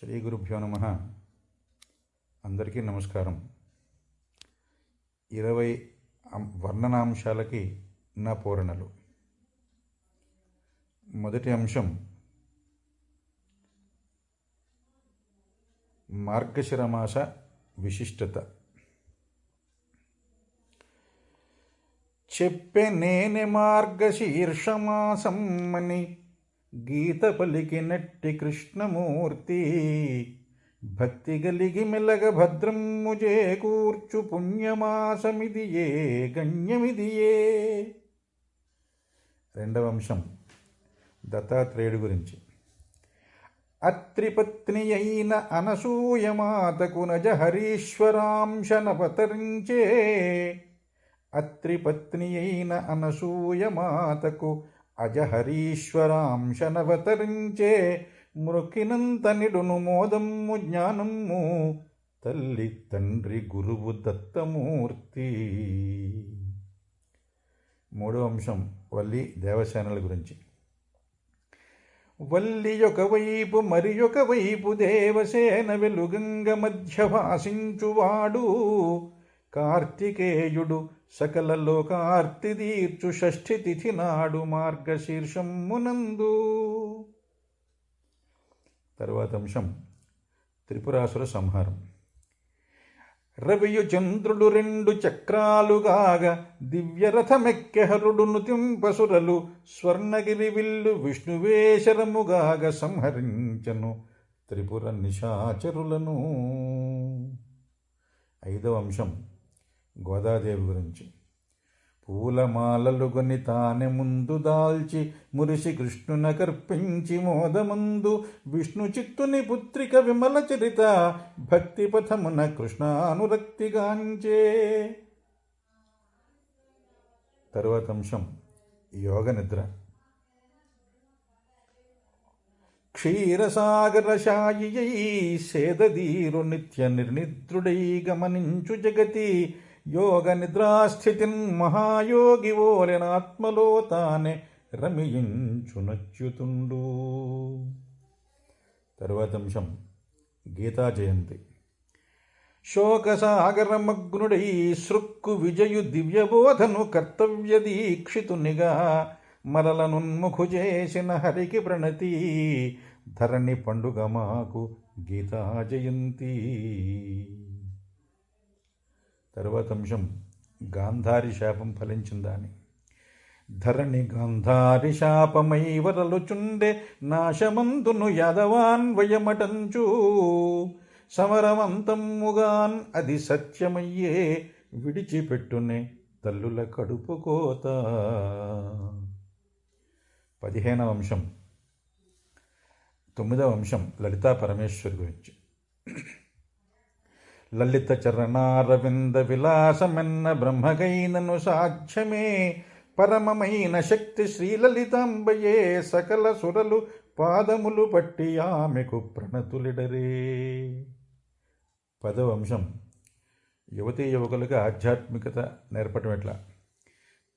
శ్రీ గురుభ్యో నమ. అందరికీ నమస్కారం. ఇరవై అం- వర్ణనాంశాలకి నా పూరణలు. మొదటి అంశం మార్గశిరమాస విశిష్టత. చెప్పే నేనే మార్గశీర్షమాసం అని గీత పలికినట్టి కృష్ణమూర్తి. భక్తి గలిగి మెలగ భద్రమ్ము చేకూర్చు పుణ్యమాసమిదియే గణ్యమిదియే రెండవ అంశం దత్తాత్రేయుడి గురించి. అత్రిపత్ని అయిన అనసూయమాతకు నజ హరీశ్వరాంశనపతరించే అత్రిపత్ని అయిన అనసూయమాతకు అజహరీశ్వరాంశనవతరించే మృకినంత నిడును మోదమ్ము జ్ఞానమ్ము తల్లి తండ్రి గురువు దత్తమూర్తి. మూడో అంశం వల్లి దేవసేనల గురించి. వల్లి ఒకవైపు మరి ఒకవైపు దేవసేన వెలుగంగ మధ్య భాసించువాడు కార్తికేయుడు సకల లోకార్తి తీర్చు షష్ఠి తిథి నాడు మార్గశీర్షమునందు. తర్వాత అంశం త్రిపురాసుర సంహారం. రవియు చంద్రుడు రెండు చక్రాలుగాగ దివ్యరథమెక్కెహరుడును తింపసురలు స్వర్ణగిరి విల్లు విష్ణువేశరముగాగ సంహరించను త్రిపుర నిశాచరులను. ఐదవ అంశం గోదాదేవి గురించి. పూలమాలలు కొని తానే ముందు దాల్చి మురిసి కృష్ణున కర్పించి మోదముందు విష్ణు చిత్తుని పుత్రిక విమల చరిత భక్తి పథమున కృష్ణానురక్తిగాంచే తరువాత అంశం యోగ నిద్ర. క్షీరసాగరశాయియై సేదదీరు నిత్య నిర్నిద్రుడై గమనించు జగతి యోగ నిద్రాస్థితిన్ మహాయోగి ఓలెనాత్మలో తానే రమియించునచ్యుతుండు తరువాత అంశం గీతా జయంతి. శోకసాగరమగ్నుడై సృక్కు విజయు దివ్యబోధను కర్తవ్య దీక్షితునిగా మరలనున్ముఖు చేసిన హరికి ప్రణతి ధరణి పండుగ మాకు గీతా జయంతి. తర్వాత అంశం గాంధారి శాపం ఫలించిందా అని ధరణి గాంధారి శాపమై వరలుచుండె నాశమందును యాదవాన్వయమటంచు సమరమంతమ్ముగాన్ అది సత్యమయ్యే విడిచిపెట్టునే తల్లుల కడుపు కోత. పదిహేనవ అంశం తొమ్మిదవ అంశం లలితా పరమేశ్వరి గురించి. లలిత చరణారవింద విలాసమెన్న బ్రహ్మగైనను సాక్ష్యమే. పరమమైన శక్తి శ్రీలలితాంబయే సకల సురలు పాదములు పట్టి ఆమెకు ప్రణతులిడరే. పదవ అంశం. యువతీ యువకులకు ఆధ్యాత్మికత నేర్పటం ఎట్లా?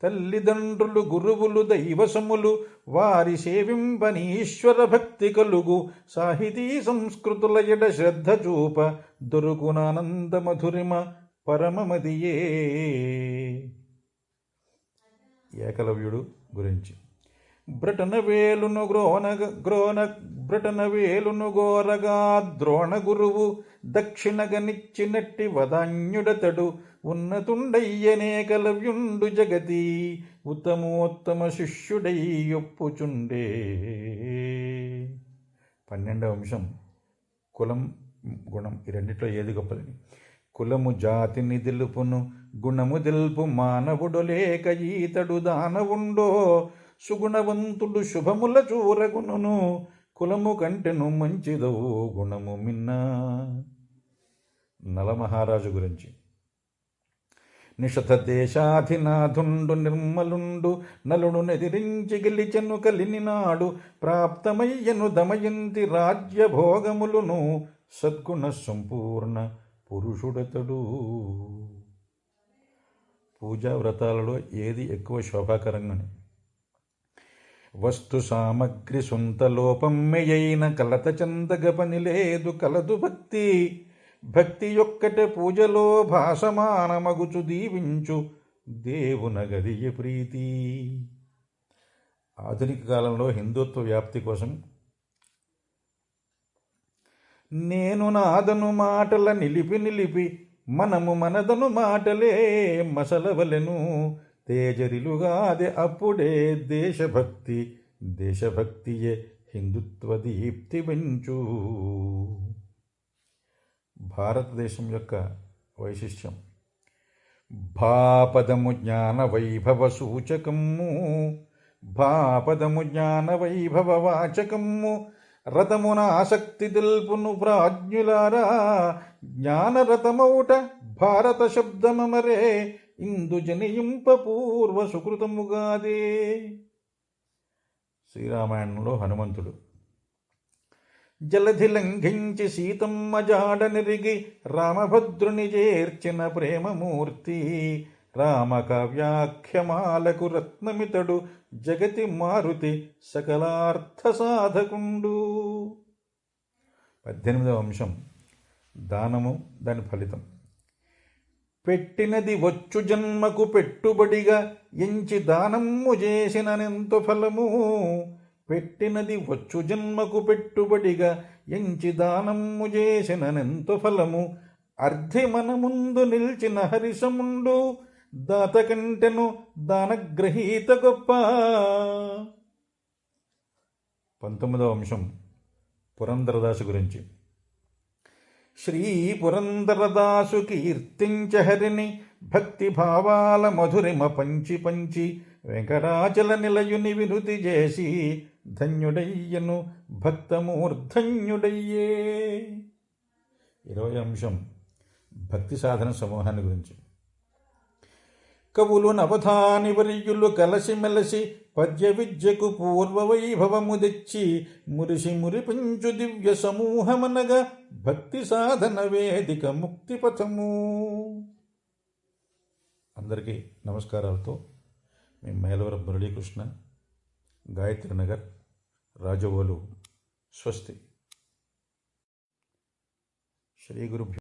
తల్లిదండ్రులు గురువులు దైవసములు వారి సేవింపని ఈశ్వర భక్తి కలుగు. సాహితీ సంస్కృతుల ఎడ శ్రద్ధ చూప. దొరుకునానంద మధురిమ పరమమదియే ఏకలవ్యుడు గురించి. బ్రటన వేలును గ్రోణ గ్రోన బ్రటన వేలును గోరగా ద్రోణ గురువు దక్షిణగనిచ్చినట్టి వదాన్యుడతడు ఉన్నతుండయ్యనేకలవ్యుండు జగతి ఉత్తమోత్తమ శిష్యుడై ఒప్పుచుండే. పన్నెండవ అంశం. కులం గుణం ఈ రెండిట్లో ఏది గొప్పదని. కులము జాతిని దిలుపును గుణము దిల్పు మానవుడు లేక ఈతడు దానవుండో సుగుణవంతుడు శుభముల చూరగును కులము కంటెను మంచిదవు గుణము మిన్నా. నలమహారాజు గురించి. నిషత దేశాధినాథుండు నిర్మలుండు నలుడు నెదిరించి గెలిచెను కలిని నాడు ప్రాప్తమయ్యను దమయంతి రాజ్య భోగములును సద్గుణ సంపూర్ణ పురుషుడతడు. పూజా వ్రతాలలో ఏది ఎక్కువ శోభాకరంగానే వస్తు సామగ్రి సొంత లోపమ్మెయైన కలత చెందగ పని లేదు కలదు భక్తి. భక్తి యొక్కట పూజలో భాసమానమగుచు దీవించు దేవునగదియ ప్రీతి. ఆధునిక కాలంలో హిందుత్వ వ్యాప్తి కోసం నేను నాదను మాటల నిలిపి నిలిపి మనము మనదను మాటలే మసలవలెను. తేజరిలుగాదే అప్పుడే దేశభక్తి దేశభక్తియే హిందుత్వ దీప్తి పెంచు భారతదేశం యొక్క వైశిష్ట్యం. భాపదము జ్ఞాన వైభవ సూచకము భాపదము జ్ఞాన వైభవ వాచకము రథమున ఆసక్తి దిల్పును ప్రాజ్ఞులారా జ్ఞానరథమౌట భారత శబ్దమమరే ఇందు జనయింపపూర్వ సుకృతముగాదే శ్రీరామాయణంలో హనుమంతుడు జలధి లంఘించి సీతమ్మ జాడ నిరిగి రామభద్రుని చేర్చిన ప్రేమమూర్తి రామకావ్యాఖ్యమాలకు రత్నమితడు జగతి మారుతి సకలార్థ సాధకుండు. పద్దెనిమిదవ అంశం దానము దాని ఫలితం. పెట్టినది వచ్చు జన్మకు పెట్టుబడిగా ఎంచి దానము చేసిననెంత ఫలము. పెట్టినది వచ్చు జన్మకు పెట్టుబడిగా ఎంచి దానము చేసిననెంత ఫలము. అర్ధి మన ముందు నిలిచిన హరిసముండు దాత కంటెను దానగ్రహీత గొప్ప. పంతొమ్మిదవ అంశం పురంధరదాసు గురించి. శ్రీ పురంధరదాసు కీర్తించ హరిని భక్తి భావాల మధురిమ పంచి పంచి వెంకటాచల నిలయుని వినుతి చేసి ధన్యుడయ్యను భక్తమూర్ధన్యుడయ్యే. ఇరవై అంశం భక్తి సాధన సమూహాన్ని గురించి. కవులు నవధాని వర్యులు కలసిమెలసి పద్య విద్యకు పూర్వ వైభవము తెచ్చి మురిసి మురిపించు దివ్య సమూహమనగా భక్తి సాధన వేదిక ముక్తి పథము. అందరికీ నమస్కారాలతో మేము మేలవరం మురళీకృష్ణ గాయత్రి నగర్ రాజవోలు స్వస్తి. శ్రీ గురు